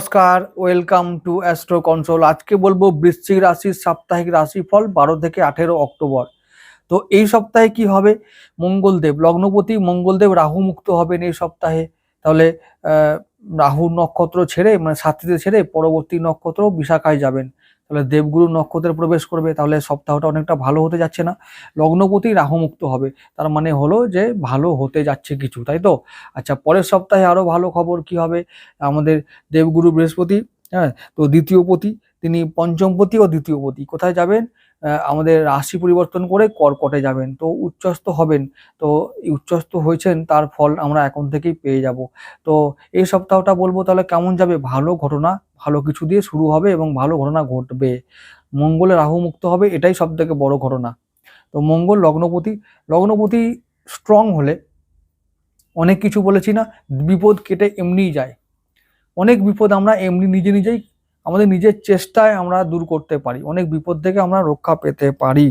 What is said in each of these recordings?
নমস্কার welcome to astro control আজকে বলব বৃশ্চিক রাশির সাপ্তাহিক রাশিফল বারো থেকে আঠেরো অক্টোবর। তো এই সপ্তাহে কি হবে? মঙ্গলদেব, লগ্নপতি মঙ্গলদেব রাহু মুক্ত হবেন এই সপ্তাহে। তাহলে রাহু নক্ষত্র ছেড়ে মানে সাথীতে ছেড়ে পরবর্তী নক্ষত্র বিশাখায় যাবেন। তাহলে দেবগুরু নক্ষত্রে প্রবেশ করবে, তাহলে সপ্তাহটা অনেকটা ভালো হতে যাচ্ছে না। লগ্নপতি রাহুমুক্ত হবে, তার মানে হলো যে ভালো হতে যাচ্ছে কিছু, তাই তো? আচ্ছা পরের সপ্তাহে আরও ভালো খবর কি হবে? আমাদের দেবগুরু বৃহস্পতি হ্যাঁ তো দ্বিতীয়পতি তিনি পঞ্চমপতি ও দ্বিতীয়পতি কোথায় যাবেন? আমাদের রাশি পরিবর্তন করে কর্কটে যাবেন। তো উচ্চস্থ হবেন। তো এই উচ্চস্থ হয়েছেন, তার ফল আমরা এখন থেকেই পেয়ে যাব। তো এই সপ্তাহটা বলব তাহলে কেমন যাবে? ভালো ঘটনা, ভালো কিছু দিয়ে শুরু হবে এবং ভালো ঘটনা ঘটবে। মঙ্গলে রাহু মুক্ত হবে, এটাই সব থেকে বড় ঘটনা। তো মঙ্গল, লগ্নপতি লগ্নপতি স্ট্রং হলে অনেক কিছু বলেছি না, বিপদ কেটে এমনিই যায়। অনেক বিপদ আমরা এমনি নিজে নিজেই আমাদের নিজের চেষ্টায় আমরা দূর করতে পারি। অনেক বিপদ থেকে আমরা রক্ষা পেতে পারি।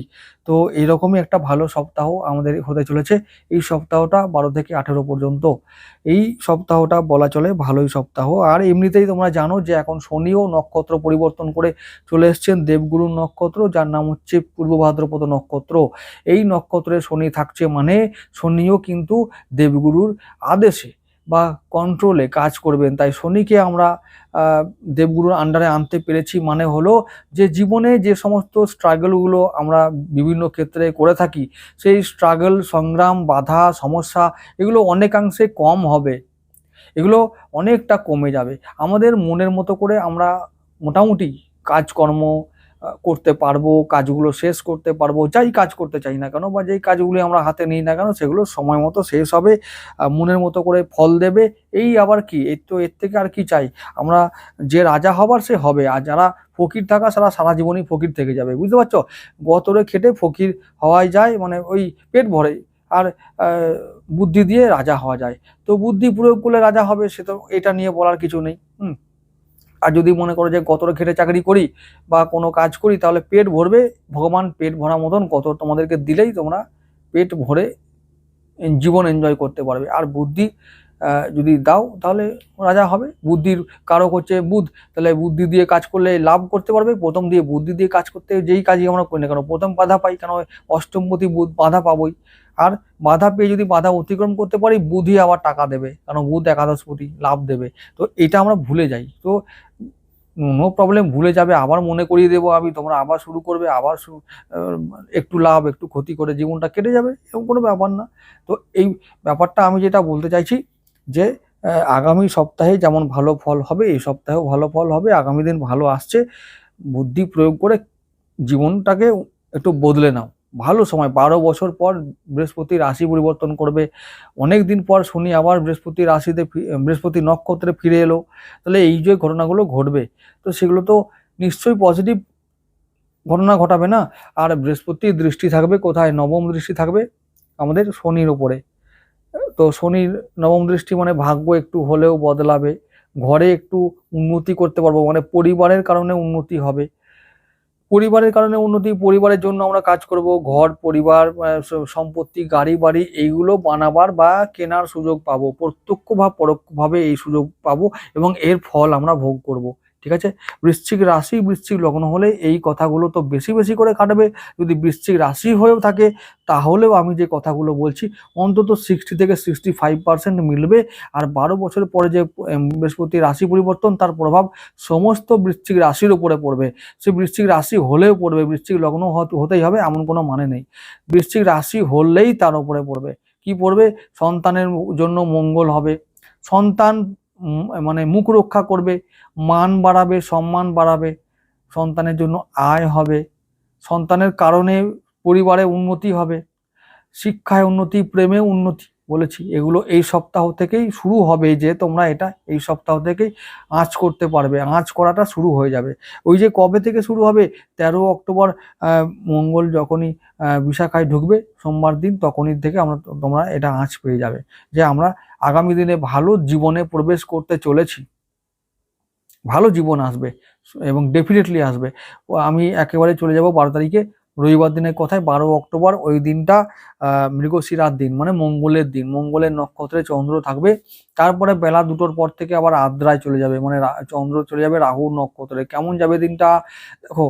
তো এইরকমই একটা ভালো সপ্তাহ আমাদের হতে চলেছে। এই সপ্তাহটা বারো থেকে আঠেরো পর্যন্ত। এই সপ্তাহটা বলা চলে ভালোই সপ্তাহ। আর এমনিতেই তোমরা জানো যে এখন শনিও নক্ষত্র পরিবর্তন করে চলে এসছেন দেবগুরু নক্ষত্র, যার নাম হচ্ছে পূর্ব ভাদ্রপদ নক্ষত্র। এই নক্ষত্রে শনি থাকছে মানে শনিও কিন্তু দেবগুরুর আদেশে। বা কন্ট্রোলে কাজ করবেন। তাই শনিকে আমরা দেবগুরুর আন্ডারে আনতে পেরেছি মানে হলো যে জীবনে যে সমস্ত স্ট্রাগলগুলো আমরা বিভিন্ন ক্ষেত্রে করে থাকি, সেই স্ট্রাগল সংগ্রাম, বাধা, সমস্যা এগুলো অনেকাংশে কম হবে। এগুলো অনেকটা কমে যাবে। আমাদের মনের মতো করে আমরা মোটামুটি কাজকর্ম করতে পারব, কাজগুলো শেষ করতে পারব, যাই কাজ করতে চাই না কেন বা যেই কাজগুলি আমরা হাতে নিই না কেন, সেগুলো সময় মতো শেষ হবে মনের মতো করে ফল দেবে। এই আবার কি? এর তো এর থেকে আর কি চাই? আমরা যে রাজা হবার সে হবে, আর যারা ফকির থাকা সারা সারা জীবনই ফকির থেকে যাবে। বুঝতে পারছ? গতরে খেটে ফকির হওয়াই যায় মানে ওই পেট ভরে। আর বুদ্ধি দিয়ে রাজা হওয়া যায়। তো বুদ্ধি প্রয়োগ করলে রাজা হবে, সে তো এটা নিয়ে বলার কিছু নেই। হুম। আর যদি মনে করো যে কতটা খেটে চাকরি করি বা কোনো কাজ করি, তাহলে পেট ভরবে। ভগবান পেট ভরা মতন কত তোমাদেরকে দিলেই তোমরা পেট ভরে জীবন এনজয় করতে পারবে। আর বুদ্ধি যদি দাও, তাহলে রাজা হবে। বুদ্ধির কারক হচ্ছে বুধ। তাহলে বুদ্ধি দিয়ে কাজ করলে লাভ করতে পারবে। প্রথম দিয়ে বুদ্ধি দিয়ে কাজ করতে যেই কাজই আমরা করি না কেন, প্রথম বাধা পাই কেন? অষ্টমপতি বুধ বাধা পাবই। আর বাধা পেয়ে যদি বাধা অতিক্রম করতে পারি, বুধই আবার টাকা দেবে। কারণ বুধ একাদশপতি, লাভ দেবে। তো এটা আমরা ভুলে যাই। তো নো প্রবলেম, ভুলে যাবে। আবার মনে করিয়ে দেবো আমি, তোমরা আবার শুরু করবে, আবার একটু লাভ, একটু ক্ষতি করে জীবনটা কেটে যাবে, এরকম কোনো ব্যাপার না। তো এই ব্যাপারটা আমি যেটা বলতে চাইছি যে আগামী সপ্তাহে যেমন ভালো ফল হবে, এই সপ্তাহেও ভালো ফল হবে, আগামী দিন ভালো আসছে, বুদ্ধি প্রয়োগ করে জীবনটাকে একটু বদলে নাও। ভালো সময়, বারো বছর পর বৃহস্পতি রাশি পরিবর্তন করবে, অনেক দিন পর শনি আবার বৃহস্পতি রাশিতে বৃহস্পতি নক্ষত্রে ফিরে এলো, তাহলে এই যে ঘটনাগুলো ঘটবে, তো সেগুলো তো নিশ্চয়ই পজিটিভ ঘটনা ঘটাবে না, আর বৃহস্পতির দৃষ্টি থাকবে কোথায়? নবম দৃষ্টি থাকবে আমাদের শনির ওপরে তো শনির নবম দৃষ্টি মানে ভাগ্য একটু হলেও বদলাবে, ঘরে একটু উন্নতি করতে পারব মানে পরিবারের কারণে উন্নতি হবে। পরিবারের কারণে উন্নতি, পরিবারের জন্য আমরা কাজ করব, ঘর, পরিবার সম্পত্তি, গাড়ি, বাড়ি, এইগুলো বানাবার বা কেনার সুযোগ পাবো প্রত্যক্ষ বা পরোক্ষভাবে এই সুযোগ পাবো এবং এর ফল আমরা ভোগ করব। ঠিক আছে? বৃশ্চিক রাশি, বৃশ্চিক লগ্ন হলে এই কথাগুলো তো বেশি বেশি করে কাটবে। যদি বৃশ্চিক রাশি হয়েও থাকে, তাহলেও আমি যে কথাগুলো বলছি, অন্তত সিক্সটি থেকে সিক্সটি ফাইভ পার্সেন্ট মিলবে। আর বারো বছর পরে যে বৃহস্পতি রাশি পরিবর্তন, তার প্রভাব সমস্ত বৃশ্চিক রাশির উপরে পড়বে। সে বৃশ্চিক রাশি হলেও পড়বে, বৃশ্চিক লগ্ন হতে- হতেই হবে, এমন কোনো মানে নেই। বৃশ্চিক রাশি হলেই তার উপরে পড়বে। কি পড়বে? সন্তানের জন্য মঙ্গল হবে। সন্তান মানে মুখ রক্ষা করবে, মান বাড়াবে, সম্মান বাড়াবে, সন্তানের জন্য আয় হবে, সন্তানের কারণে পরিবারে উন্নতি হবে, শিক্ষায় উন্নতি, প্রেমে উন্নতি। বলেছি, এগুলো এই সপ্তাহ থেকেই শুরু হবে যে তোমরা এটা এই সপ্তাহ থেকেই আঁচ করতে পারবে, আঁচ করাটা শুরু হয়ে যাবে। ওই যে কবে থেকে শুরু হবে? তেরো অক্টোবর মঙ্গল যখনই বিশাখায় ঢুকবে, সোমবার দিন তখনই থেকে আমরা তোমরা এটা আঁচ পেয়ে যাবে যে আমরা আগামী দিনে ভালো জীবনে প্রবেশ করতে চলেছি। ভালো জীবন আসবে এবং ডেফিনেটলি আসবে। আমি একেবারে চলে যাব বারো তারিখে। রবিবার দিনের কথায় বারো অক্টোবর ওই দিনটা মৃগশিরার দিন মানে মঙ্গলের দিন। মঙ্গলের নক্ষত্রে চন্দ্র থাকবে। তারপরে বেলা দুটোর পর থেকে আবার আদ্রায় চলে যাবে মানে চন্দ্র চলে যাবে রাহু নক্ষত্রে। কেমন যাবে দিনটা? দেখো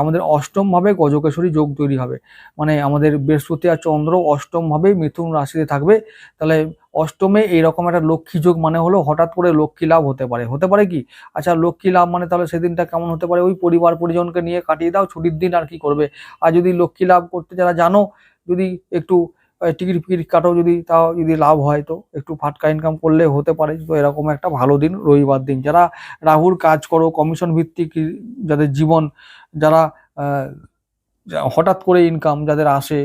আমাদের অষ্টম ভাবে গজকেশরী যোগ তৈরি হবে। মানে আমাদের বৃহস্পতি আর চন্দ্র অষ্টম ভাবে মিথুন রাশিতে থাকবে। তাহলে অষ্টমে এইরকম একটা লক্ষ্মী যোগ মানে হলো হঠাৎ করে লক্ষ্মী লাভ হতে পারে। হতে পারে কি? আচ্ছা লক্ষ্মী লাভ মানে তাহলে সেদিনটা কেমন হতে পারে? ওই পরিবার পরিজনকে নিয়ে কাটিয়ে দাও, ছুটির দিন আর কি করবে? আর যদি লক্ষ্মী লাভ করতে যারা জানো, যদি একটু টিকিট ফিকিট কাটো যদি তাও যদি লাভ হয় তো একটু ফাটকা ইনকাম করলে হতে পারে। তো এরকম একটা ভালো দিন, রবিবার দিন। যারা রাহুর কাজ করো কমিশন ভিত্তিক যাদের জীবন, যারা হঠাৎ করে ইনকাম যাদের আসে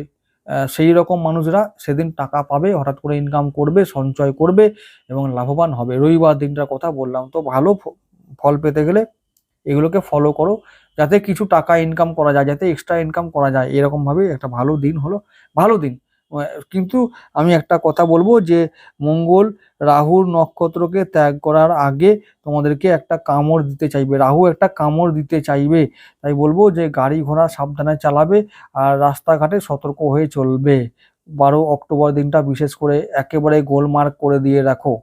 সেই রকম মানুষরা সেদিন টাকা পাবে, হঠাৎ করে ইনকাম করবে, সঞ্চয় করবে এবং লাভবান হবে। রবিবার দিনটার কথা বললাম। তো ভালো ফল পেতে গেলে এগুলোকে ফলো করো, যাতে কিছু টাকা ইনকাম করা যায়, যাতে এক্সট্রা ইনকাম করা যায়। এরকমভাবে একটা ভালো দিন হলো। ভালো দিন। কিন্তু আমি একটা কথা বলব যে মঙ্গল রাহুর নক্ষত্রকে ত্যাগ করার আগে তোমাদেরকে একটা কামড় দিতে চাইবে। রাহু একটা কামড় দিতে চাইবে। তাই বলব যে গাড়ি ঘোড়া সাবধানে চালাবে আর রাস্তাঘাটে সতর্ক হয়ে চলবে। বারো অক্টোবর দিনটা বিশেষ করে একেবারে গোলমার্ক করে দিয়ে রাখো।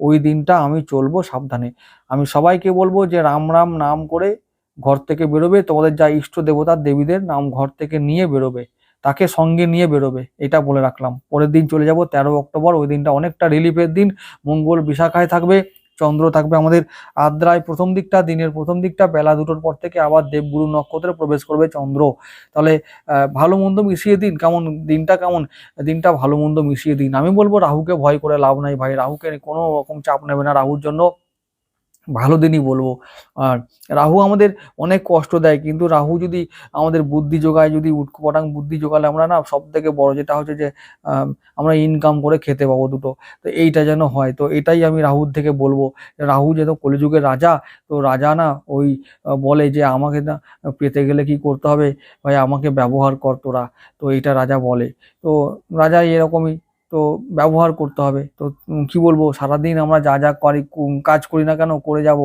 ওই দিনটা আমি চলবো সাবধানে। আমি সবাইকে বলব যে রাম রাম নাম করে ঘর থেকে বেরোবে। তোমাদের যা ইষ্ট দেবতার দেবীদের নাম ঘর থেকে নিয়ে বেরোবে। তাকে সঙ্গে নিয়ে বেরোবে, এটা বলে রাখলাম। পরের দিন চলে যাব, তেরো অক্টোবর, ওই দিনটা অনেকটা রিলিফের দিন। মঙ্গল বিশাখায় থাকবে, চন্দ্র থাকবে আমাদের আদ্রায় প্রথম দিকটা, দিনের প্রথম দিকটা, বেলা দুটোর পর থেকে আবার দেবগুরু নক্ষত্রে প্রবেশ করবে চন্দ্র। তাহলে ভালো মন্দ মিশিয়ে দিন, কেমন, দিনটা কেমন? দিনটা ভালো মন্দ মিশিয়ে দিন। আমি বলব রাহুকে ভয় করে লাভ নাই ভাই, রাহুকে কোনো রকম চাপ নেবে না রাহুর জন্য। ভালো দিনই বলব। আর রাহু আমাদের অনেক কষ্ট দেয়, কিন্তু রাহু যদি আমাদের বুদ্ধি যোগায় যদি উটকোপাটাং বুদ্ধি যোগালে আমরা না সব থেকে বড় যেটা হচ্ছে যে আমরা ইনকাম করে খেতে পাবো দুটো। তো এইটা যেন হয়। তো এটাই আমি রাহুর থেকে বলব। রাহু যেন কলিযুগের রাজা, তো রাজা না ওই বলে যে আমাকে না পেতে গেলে কি করতে হবে? ভাই আমাকে ব্যবহার কর তোরা। তো এইটা রাজা বলে। তো রাজা এরকমই তো ব্যবহার করতে হবে। তো কি বলব, সারাদিন আমরা যা যা করি কাজ করি না কেন, করে যাব।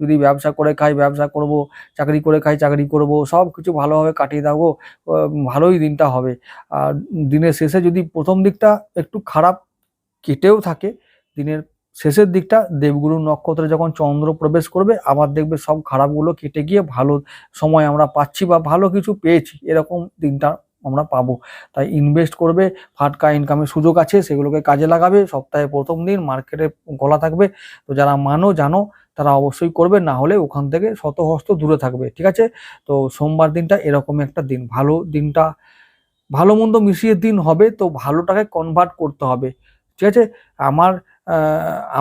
যদি ব্যবসা করে খাই, ব্যবসা করব, চাকরি করে খাই, চাকরি করব, সব কিছু ভালোভাবে কাটিয়ে দেবো ভালোই দিনটা হবে। আর দিনের শেষে যদি প্রথম দিকটা একটু খারাপ কেটেও থাকে, দিনের শেষের দিকটা দেবগুরু নক্ষত্রে যখন চন্দ্র প্রবেশ করবে, আবার দেখবে সব খারাপগুলো কেটে গিয়ে ভালো সময় আমরা পাচ্ছি বা ভালো কিছু পেয়েছি, এরকম দিনটা আমরা পাবো। তাই ইনভেস্ট করবে, ফাটকা ইনকামের সুযোগ আছে, সেগুলোকে কাজে লাগাবে, সপ্তাহে প্রথম দিন মার্কেটে গলা থাকবে। তো যারা মানো, জানো, তারা অবশ্যই করবে, না হলে ওখান থেকে শতহস্ত দূরে থাকবে, ঠিক আছে? তো সোমবার দিনটা এরকমই একটা দিন, ভালো দিনটা, ভালো মন্দ মিশিয়ে দিন হবে, তো ভালোটাকে কনভার্ট করতে হবে, ঠিক আছে? আমার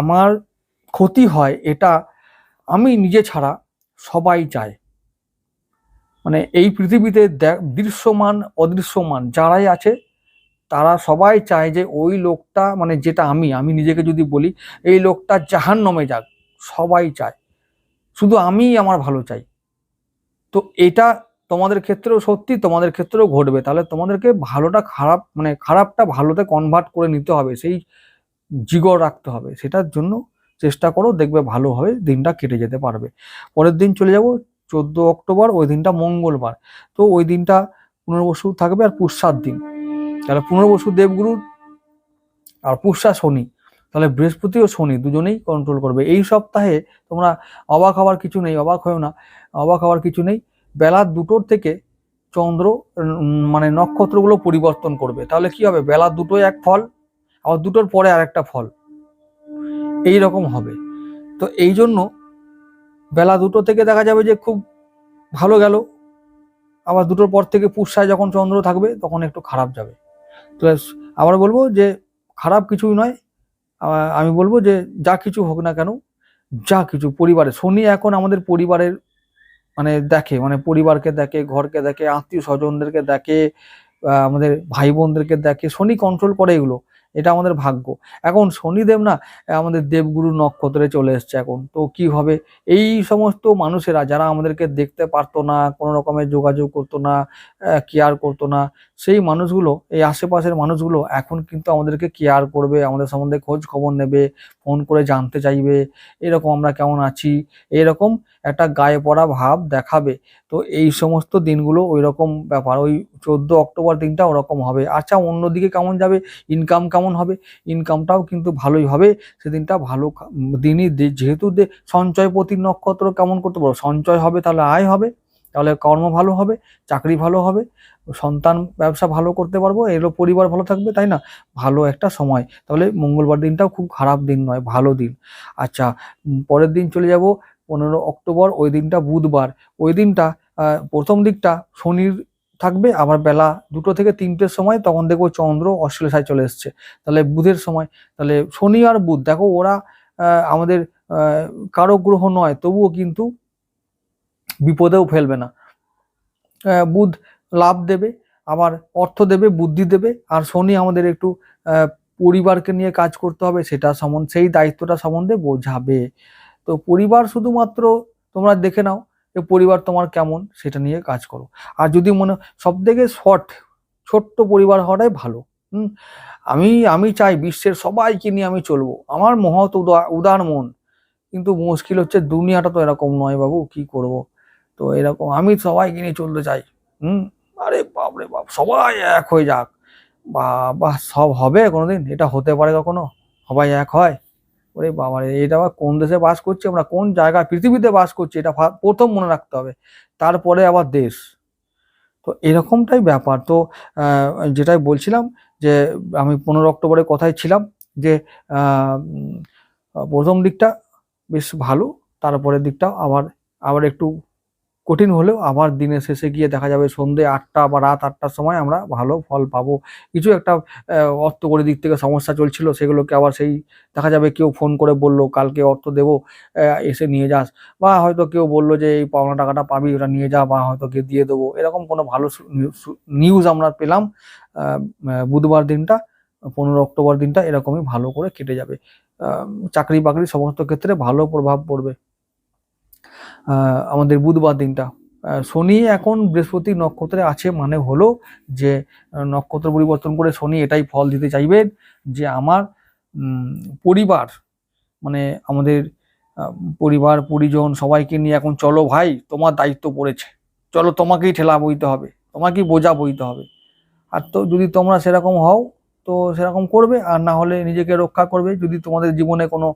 আমার ক্ষতি হয় এটা আমি নিজে ছাড়া সবাই চায়। মানে এই পৃথিবীতে দৃশ্যমান, অদৃশ্যমান যারাই আছে, তারা সবাই চায় যে ওই লোকটা মানে যেটা আমি আমি নিজেকে যদি বলি, এই লোকটা জাহান নমে যাক, সবাই চায়। শুধু আমিই আমার ভালো চাই। তো এটা তোমাদের ক্ষেত্রেও সত্যি, তোমাদের ক্ষেত্রেও ঘটবে। তাহলে তোমাদেরকে ভালোটা খারাপ মানে খারাপটা ভালোতে কনভার্ট করে নিতে হবে, সেই জিগর রাখতে হবে। সেটার জন্য চেষ্টা করো, দেখবে ভালোভাবে দিনটা কেটে যেতে পারবে। পরের দিন চলে যাব। চোদ্দ অক্টোবর, ওই দিনটা মঙ্গলবার। তো ওই দিনটা পুনর্বসু থাকবে আর পুষ্যার দিন। তাহলে পুনর্বসু দেবগুরু আর পুষ্যা শনি, তাহলে বৃহস্পতি ও শনি দুজনেই কন্ট্রোল করবে। এই সপ্তাহে তোমরা অবাক হওয়ার কিছু নেই, অবাক হয়েও না, অবাক হওয়ার কিছু নেই। বেলা দুটোর থেকে চন্দ্র মানে নক্ষত্রগুলো পরিবর্তন করবে। তাহলে কি হবে? বেলা দুটোই এক ফল, আবার দুটোর পরে আরেকটা ফল। এই রকম হবে। তো এই জন্য বেলা দুটো থেকে দেখা যাবে যে খুব ভালো গেল। আবার দুটোর পর থেকে পুষ্যায় যখন চন্দ্র থাকবে, তখন একটু খারাপ যাবে। তো আবার বলব যে খারাপ কিছুই নয়। আমি বলব যে যা কিছু হোক না কেন, যা কিছু পরিবারে, শনি এখন আমাদের পরিবারের মানে দেখে মানে পরিবারকে দেখে, ঘরকে দেখে, আত্মীয় স্বজনদেরকে দেখে আমাদের ভাই বোনদেরকে দেখে, শনি কন্ট্রোল করে এগুলো। এটা আমাদের ভাগ্য। এখন শনিদেব না, আমাদের দেবগুরু নক্ষত্রে চলে এসছে এখন। তো কি হবে? এই সমস্ত মানুষেরা যারা আমাদেরকে দেখতে পারতো না, কোনো রকমের যোগাযোগ করতো না কেয়ার করতো না, সেই মানুষগুলো, এই আশেপাশের মানুষগুলো এখন কিন্তু আমাদেরকে কেয়ার করবে, আমাদের সম্বন্ধে খোঁজ খবর নেবে ফোন করে জানতে চাইবে, এরকম আমরা কেমন আছি, এরকম একটা গায়ে পড়া ভাব দেখাবে। তো এই সমস্ত দিনগুলো ওই রকম ব্যাপার। ওই চোদ্দ অক্টোবর দিনটা ওরকম হবে। আচ্ছা অন্যদিকে কেমন যাবে? ইনকাম কেমন হবে? ইনকামটাও কিন্তু ভালোই হবে। সেদিনটা ভালো দিনই যেহেতু সঞ্চয় প্রতি নক্ষত্র কেমন করতে পারব? সঞ্চয় হবে তাহলে আয় হবে। তাহলে কর্ম ভালো হবে, চাকরি ভালো হবে, সন্তান ব্যবসা ভালো করতে পারব এলো পরিবার ভালো থাকবে, তাই না? ভালো একটা সময়। তাহলে মঙ্গলবার দিনটাও খুব খারাপ দিন নয়, ভালো দিন। আচ্ছা পরের দিন চলে যাব পনেরো অক্টোবর, ওই দিনটা বুধবার। ওই দিনটা প্রথম দিকটা শনির থাকবে, আবার বেলা দুটো থেকে তিনটের সময় তখন দেখব চন্দ্র অশ্লেষায় চলে এসছে। তাহলে বুধের সময়, তাহলে শনি আর বুধ। দেখো ওরা আমাদের কারও গ্রহ নয়, তবুও কিন্তু বিপদেও ফেলবে না। বুধ লাভ দেবে, আবার অর্থ দেবে, বুদ্ধি দেবে, আর শনি আমাদের একটু পরিবারকে নিয়ে কাজ করতে হবে, সেটা সম্বন্ধে সেই দায়িত্বটা সম্বন্ধে বোঝাবে। তো পরিবার শুধুমাত্র তোমরা দেখে নাও যে পরিবার তোমার কেমন সেটা নিয়ে কাজ করো। আর যদি মনে সব থেকে শর্ট ছোট্ট পরিবার হওয়াটাই ভালো। হুম? আমি আমি চাই বিশ্বের সবাইকে নিয়ে আমি চলবো। আমার মহৎ উদা- উদার মন। কিন্তু মুশকিল হচ্ছে দুনিয়াটা তো এরকম নয় বাবু, কি করব? তো এরকম, আমি সবাইকে নিয়ে চলতে চাই। হুম? আরে বাপরে বাপ, সবাই এক হয়ে যাক। বা সব হবে কোনোদিন? এটা হতে পারে কখনো? সবাই এক হয়? ওরে বাবা এটা আবার কোন দেশে বাস করছি আমরা? কোন জায়গায় পৃথিবীতে বাস করছি, এটা প্রথম মনে রাখতে হবে। তারপরে আবার দেশ। তো এরকমটাই ব্যাপার। তো যেটাই বলছিলাম যে, আমি পনেরো অক্টোবরের কথাই ছিলাম যে প্রথম দিকটা বেশ ভালো, তারপরের দিকটা আবার আবার একটু কঠিন হলেও আবার দিনের শেষে গিয়ে দেখা যাবে সন্ধে আটটা বা রাত আটটার সময় আমরা ভালো ফল পাবো। কিছু একটা আহ, অর্থকরী দিক থেকে সমস্যা চলছিল সেগুলোকে আবার সেই দেখা যাবে কেউ ফোন করে বলল কালকে অর্থ দেবো এসে নিয়ে যাস। বা হয়তো কেউ বলল যে এই পাওনা টাকাটা পাবি ওটা নিয়ে যা বা হয়তো গিয়ে দিয়ে দেবো। এরকম কোনো ভালো নিউজ আমরা পেলাম বুধবার দিনটা পনেরো অক্টোবর দিনটা এরকমই ভালো করে কেটে যাবে। চাকরি বাকরি সমস্ত ক্ষেত্রে ভালো প্রভাব পড়বে। আমাদের বুধবার দিনটা। শনি এখন বৃহস্পতি নক্ষত্রে আছে মানে হলো যে নক্ষত্র পরিবর্তন করে শনি এটাই ফল দিতে চাইবেন যে আমার পরিবার মানে আমাদের পরিবার, পরিজন সবাইকে নিয়ে এখন চলো ভাই, তোমার দায়িত্ব পড়েছে। চলো তোমাকেই ঠেলা বইতে হবে, তোমাকেই বোঝা বইতে হবে। আর তো যদি তোমরা সেরকম হও তো সেরকম করবে, আর না হলে নিজেকে রক্ষা করবে। যদি তোমাদের জীবনে কোনো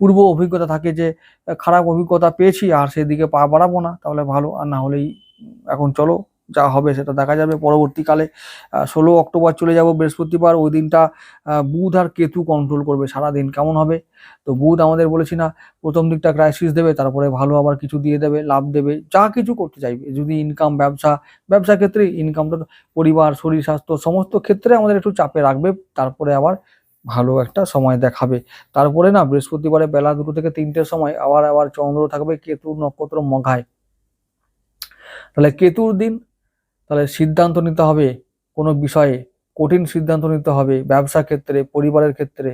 পূর্ব অভিজ্ঞতা থাকে যে, খারাপ অভিজ্ঞতা পেয়েছি আর সেদিকে পা বাড়াবো না, তাহলে ভালো। আর না হলেই এখন চলো। যা হবে সেটা দেখা যাবে। পরবর্তীকালে ষোলো অক্টোবর চলে যাব বৃহস্পতিবার। ওই দিনটা বুধ আর কেতু কন্ট্রোল করবে সারা দিন কেমন হবে? তো বুধ আমাদের বলেছি না, প্রথম দিকটা ক্রাইসিস দেবে, তারপরে ভালো আবার কিছু দিয়ে দেবে, লাভ দেবে, যা কিছু করতে চাইবে। যদি ইনকাম ব্যবসা ব্যবসা ক্ষেত্রে ইনকামটা পরিবার, শরীর, স্বাস্থ্য সমস্ত ক্ষেত্রে আমাদের একটু চাপে রাখবে, তারপরে আবার ভালো একটা সময় দেখাবে। তারপরে না, বৃহস্পতিবারে বেলা দুটো থেকে তিনটের সময় আবার আবার চন্দ্র থাকবে কেতু নক্ষত্র মঘায়। তাহলে কেতুর দিন তাহলে সিদ্ধান্ত নিতে হবে কোনো বিষয়ে, কঠিন সিদ্ধান্ত নিতে হবে ব্যবসা ক্ষেত্রে, পরিবারের ক্ষেত্রে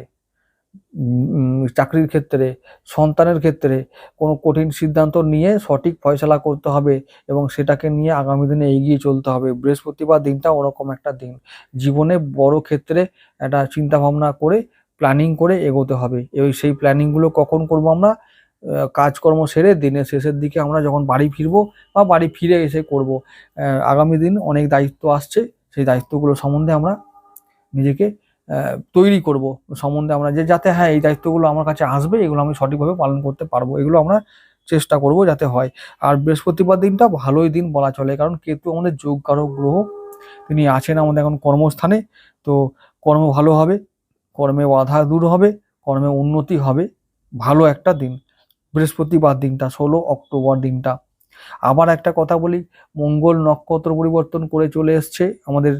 চাকরির ক্ষেত্রে, সন্তানের ক্ষেত্রে, কোনো কঠিন সিদ্ধান্ত নিয়ে সঠিক ফয়সলা করতে হবে এবং সেটাকে নিয়ে আগামী দিনে এগিয়ে চলতে হবে। বৃহস্পতিবার দিনটা ওরকম একটা দিন। জীবনে বড় ক্ষেত্রে একটা চিন্তা ভাবনা করে প্ল্যানিং করে এগোতে হবে। এবং সেই প্ল্যানিংগুলো কখন করব আমরা? কাজকর্ম সেরে দিনের শেষের দিকে আমরা যখন বাড়ি ফিরবো বা বাড়ি ফিরে এসে করব আগামী দিন অনেক দায়িত্ব আসছে, সেই দায়িত্বগুলো সম্বন্ধে আমরা নিজেকে তৈরি করব। সম্বন্ধে আমরা যে যাতে হ্যাঁ এই দায়িত্বগুলো আমার কাছে আসবে, এগুলো আমি সঠিকভাবে পালন করতে পারব, এগুলো আমরা চেষ্টা করব যাতে হয়। আর বৃহস্পতিবার দিনটা ভালোই দিন বলা চলে, কারণ কেতু আমাদের যোগকারক গ্রহ, তিনি আছেন আমাদের এখন কর্মস্থানে, তো কর্ম ভালো হবে, কর্মে বাধা দূর হবে, কর্মে উন্নতি হবে, ভালো একটা দিন। বৃহস্পতিবার দিনটা, ষোলো অক্টোবর দিনটা। আবার একটা কথা বলি, মঙ্গল নক্ষত্র পরিবর্তন করে চলে এসছে আমাদের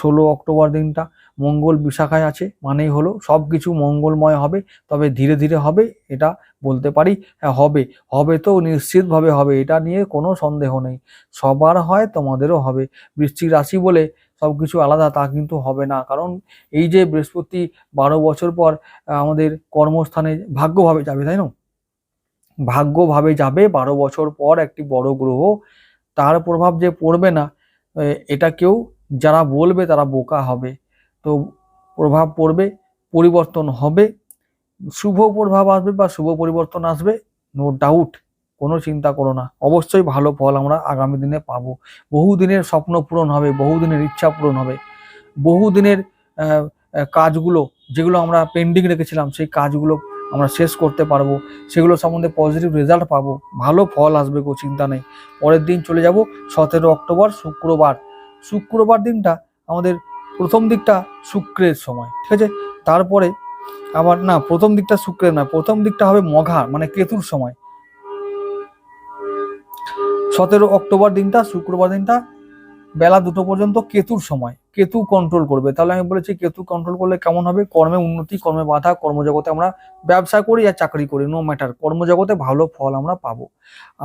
ষোলো অক্টোবর দিনটা। মঙ্গল বিশাখায় আছে, মানেই হলো সব কিছু মঙ্গলময় হবে, তবে ধীরে ধীরে হবে, এটা বলতে পারি হ্যাঁ হবে। হবে তো নিশ্চিতভাবে হবে, এটা নিয়ে কোনো সন্দেহ নেই। সবার হয় তোমাদেরও হবে। বৃশ্চিক রাশি বলে সব কিছু আলাদা, তা কিন্তু হবে না। কারণ এই যে বৃহস্পতি বারো বছর পর আমাদের কর্মস্থানে ভাগ্যভাবে যাবে, তাই না? ভাগ্যভাবে যাবে বারো বছর পর একটি বড় গ্রহ তার প্রভাব যে পড়বে না এটা কেউ যারা বলবে তারা বোকা হবে। তো প্রভাব পড়বে পরিবর্তন হবে শুভ প্রভাব আসবে বা শুভ পরিবর্তন আসবে নো ডাউট কোনো চিন্তা করো না। অবশ্যই ভালো ফল আমরা আগামী দিনে পাবো। বহু দিনের স্বপ্ন পূরণ হবে বহু দিনের ইচ্ছা পূরণ হবে। বহু দিনের আহ, আহ, কাজগুলো যেগুলো আমরা পেন্ডিং রেখেছিলাম সেই কাজগুলো আমরা শেষ করতে পারব। সেগুলো সম্বন্ধে পজিটিভ রেজাল্ট পাবো। ভালো ফল আসবে কোনো চিন্তা নেই। পরের দিন চলে যাব, সতেরো অক্টোবর, শুক্রবার। শুক্রবার দিনটা আমাদের প্রথম দিকটা শুক্রের সময়, ঠিক আছে? তারপরে আবার, না, প্রথম দিকটা শুক্রের না প্রথম দিকটা হবে মঘা মানে কেতুর সময়। সতেরো অক্টোবর দিনটা, শুক্রবার দিনটা বেলা দুটো পর্যন্ত কেতুর সময়, কেতু কন্ট্রোল করবে। তাহলে আমি বলেছি কেতু কন্ট্রোল করলে কেমন হবে? কর্মে উন্নতি, কর্মে বাধা, কর্মজগতে আমরা ব্যবসা করি আর চাকরি করি নো ম্যাটার কর্মজগতে ভালো ফল আমরা পাবো।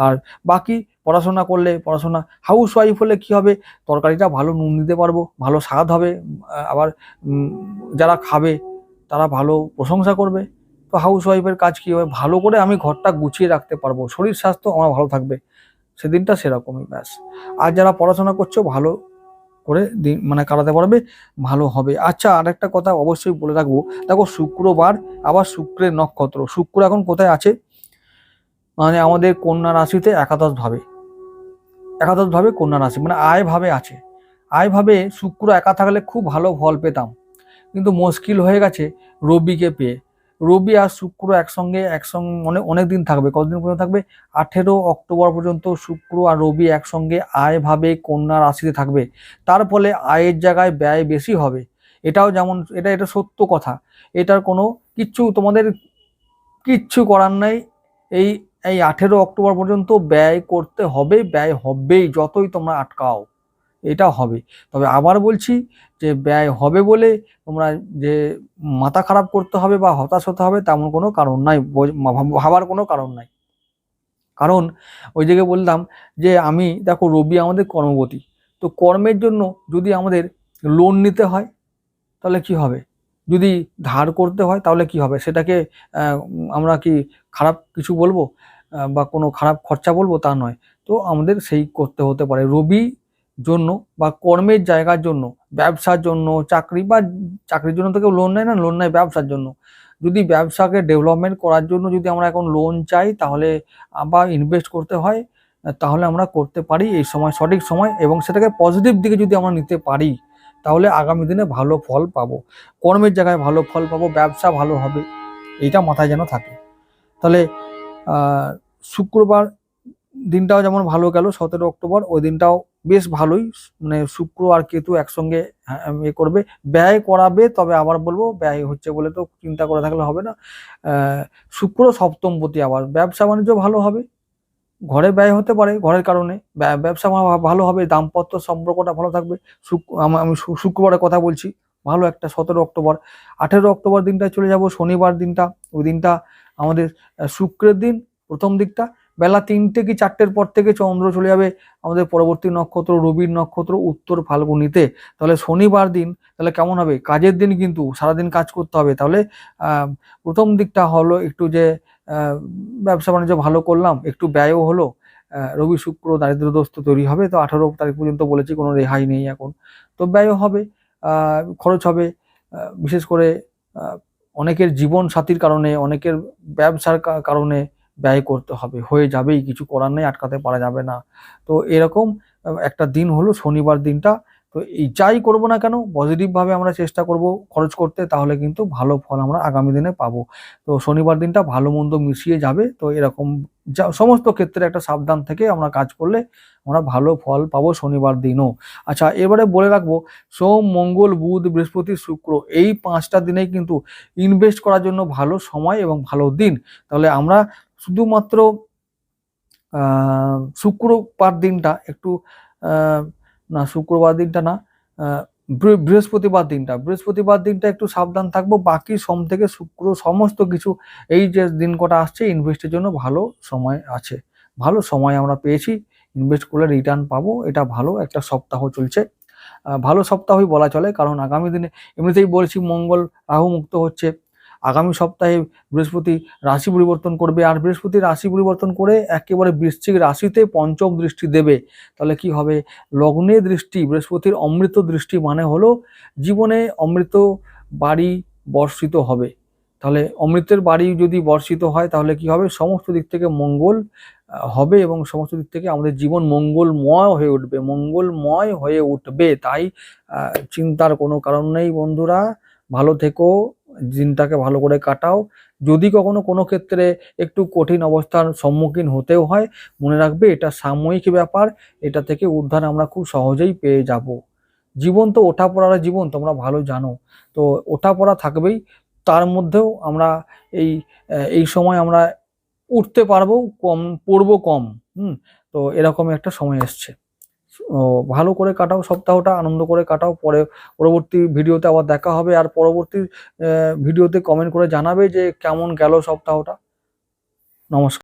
আর বাকি পড়াশোনা করলে, পড়াশোনা হাউস ওয়াইফ হলে কী হবে? তরকারিটা ভালো নুন দিতে পারব, ভালো স্বাদ হবে, আবার যারা খাবে, তারা ভালো প্রশংসা করবে। তো হাউস ওয়াইফের কাজ কী হবে? ভালো করে আমি ঘরটা গুছিয়ে রাখতে পারব। শরীর স্বাস্থ্য আমার ভালো থাকবে। সেদিনটা সেরকমই, ব্যাস। আর যারা পড়াশোনা করছ, ভালো করে দিন মানে কাটাতে পারবে, ভালো হবে। আচ্ছা আরেকটা কথা অবশ্যই বলে রাখব। দেখো, শুক্রবার, আবার শুক্রের নক্ষত্র। শুক্র এখন কোথায় আছে? মানে আমাদের কন্যা রাশিতে একাদশ ভাবে। একাদশ ভাবে কন্যা রাশি মানে আয় ভাবে আছে। আয় ভাবে শুক্র একা থাকলে খুব ভালো ফল পেতাম। কিন্তু মুশকিল হয়ে গেছে রবিকে পেয়ে। রবি আর শুক্র একসঙ্গে একসঙ্গে অনেক অনেক দিন থাকবে। কতদিন পর্যন্ত থাকবে? আঠেরো অক্টোবর পর্যন্ত শুক্র আর রবি একসঙ্গে আয় ভাবে কন্যা রাশিতে থাকবে। তার ফলে আয়ের জায়গায় ব্যয় বেশি হবে। এটাও যেমন, এটা এটা সত্য কথা। এটার কোনো কিচ্ছু তোমাদের কিচ্ছু করার নাই। এই এই আঠেরো অক্টোবর পর্যন্ত ব্যয় করতে হবে, ব্যয় হবেই যতই তোমরা আটকাও। এটা হবে। তবে আবার বলছি যে, ব্যয় হবে বলে তোমরা যে মাথা খারাপ করতে হবে বা হতাশ হতে হবে তেমন কোনো কারণ নাই ভাবার কোনো কারণ নাই। কারণ ওই জায়গায় বললাম যে, আমি দেখো রবি আমাদের কর্মবতী তো কর্মের জন্য যদি আমাদের লোন নিতে হয়, তাহলে কি হবে? যদি ধার করতে হয়, তাহলে কি হবে? সেটাকে আমরা কি খারাপ কিছু বলব? বা কোনো খারাপ খরচা বলব তা নয়। তো আমাদের সেই করতে হতে পারে। রবি জন্য বা কর্মের জায়গার জন্য, ব্যবসার জন্য, চাকরি বা চাকরির জন্য তো কেউ লোন নেয় না লোন নেয় ব্যবসার জন্য। যদি ব্যবসাকে ডেভেলপমেন্ট করার জন্য যদি আমরা এখন লোন চাই, তাহলে আবার ইনভেস্ট করতে হয়, তাহলে আমরা করতে পারি এই সময়, সঠিক সময় এবং সেটাকে পজিটিভ দিকে যদি আমরা নিতে পারি, তাহলে আগামী দিনে ভালো ফল পাবো। কর্মের জায়গায় ভালো ফল পাবো, ব্যবসা ভালো হবে, এইটা মাথায় যেন থাকে। তাহলে শুক্রবার দিনটাও যেমন ভালো গেল, সতেরো অক্টোবর, ওই দিনটাও বেশ ভালোই মানে শুক্র আর কেতু একসঙ্গে এ করবে। ব্যয় করাবে, তবে আবার বলব, ব্যয় হচ্ছে বলে তো চিন্তা করে থাকলে হবে না। শুক্র সপ্তমপতি আবার। ব্যবসা বাণিজ্য ভালো হবে, ঘরে ব্যয় হতে পারে ঘরের কারণে। ব্যা- ব্যবসা ভালো হবে, দাম্পত্য সম্পর্কটা ভালো থাকবে। আম- শুক্রবারের কথা বলছি, ভালো একটা সতেরো অক্টোবর। আঠেরো অক্টোবর দিনটায় চলে যাব, শনিবার দিনটা, ওই দিনটা আমাদের শুক্রের দিন, প্রথম দিকটা। বেলা তিনটে কি চারটের পর থেকে চন্দ্র চলে যাবে আমাদের পরবর্তী নক্ষত্র, রবির নক্ষত্র, উত্তর ফাল্গুনিতে। তাহলে শনিবার দিন, তাহলে কেমন হবে? কাজের দিন কিন্তু সারাদিন কাজ করতে হবে। তাহলে প্রথম দিকটা হলো একটু যে ব্যবসা বাণিজ্য ভালো করলাম, একটু ব্যয়ও হলো। রবি, শুক্র দারিদ্রদস্ত তৈরি হবে। তো আঠারো তারিখ পর্যন্ত বলেছি কোনো রেহাই নেই এখন। তো ব্যয়ও হবে খরচ হবে। বিশেষ করে অনেকের জীবন সাথীর কারণে, অনেকের ব্যবসার কারণে ব্যয় করতে হবে। হয়ে যাবেই, কিছু করার নেই, আটকাতে পারা যাবে না। তো এরকম একটা দিন হলো, শনিবার দিনটা। তো এই যাই করব না কেন পজিটিভভাবে আমরা চেষ্টা করব খরচ করতে, তাহলে কিন্তু ভালো ফল আমরা আগামী দিনে পাবো। তো শনিবার দিনটা ভালো মন্দ মিশিয়ে যাবে, তো এরকম যা, সমস্ত ক্ষেত্রে একটা সাবধান থেকে আমরা কাজ করলে আমরা ভালো ফল পাবো শনিবার দিনও। আচ্ছা এবারে বলে রাখব, সোম, মঙ্গল, বুধ, বৃহস্পতি, শুক্র, এই পাঁচটা দিনেই কিন্তু ইনভেস্ট করার জন্য ভালো সময় এবং ভালো দিন। তাহলে আমরা শুধুমাত্র শুক্রবার দিনটা একটু না, শুক্রবার দিনটা না বৃহস্পতিবার দিনটা। বৃহস্পতিবার দিনটা একটু সাবধান থাকব। বাকি সোম থেকে শুক্র, সমস্ত কিছু, এই যে দিন কটা আসছে ইনভেস্টের জন্য ভালো সময় আছে। ভালো সময় আমরা পেয়েছি ইনভেস্ট করলে রিটার্ন পাবো, এটা ভালো, একটা সপ্তাহ চলছে। ভালো সপ্তাহই বলা চলে, কারণ আগামী দিনে, এমনিতেই বলছি মঙ্গল, রাহু মুক্ত হচ্ছে। আগামী সপ্তাহে বৃহস্পতি রাশি পরিবর্তন করবে। আর বৃহস্পতি রাশি পরিবর্তন করে একেবারে বৃশ্চিক রাশিতে পঞ্চম দৃষ্টি দেবে। তাহলে কি হবে? লগ্নে দৃষ্টি, বৃহস্পতির অমৃত দৃষ্টি মানে হলো জীবনে অমৃত বাড়ি বর্ষিত হবে। তাহলে অমৃতের বাড়ি যদি বর্ষিত হয়, তাহলে কি হবে? সমস্ত দিক থেকে মঙ্গল হবে এবং সমস্ত দিক থেকে আমাদের জীবন মঙ্গলময় হয়ে উঠবে, মঙ্গলময় হয়ে উঠবে। তাই চিন্তার কোনো কারণ নেই বন্ধুরা। ভালো থেকো। দিনটাকে ভালো করে কাটাও। যদি কখনো কোনো ক্ষেত্রে একটু কঠিন অবস্থার সম্মুখীন হতেও হয়, মনে রাখবে এটা সাময়িক ব্যাপার, এটা থেকে উদ্ধার আমরা খুব সহজেই পেয়ে যাব। জীবন তো ওঠা পড়ার জীবন, তোমরা ভালো জানো। তো ওঠা পড়া থাকবেই, তার মধ্যেও আমরা এই এই সময় আমরা উঠতে পারব কম, পড়ব কম, হুম? তো এরকম একটা সময় এসছে। ভালো করে কাটাও, সপ্তাহটা আনন্দ করে কাটাও, পরে পরবর্তী ভিডিওতে আবার দেখা হবে। আর পরবর্তী ভিডিওতে কমেন্ট করে জানাবে যে কেমন গেল সপ্তাহটা। নমস্কার।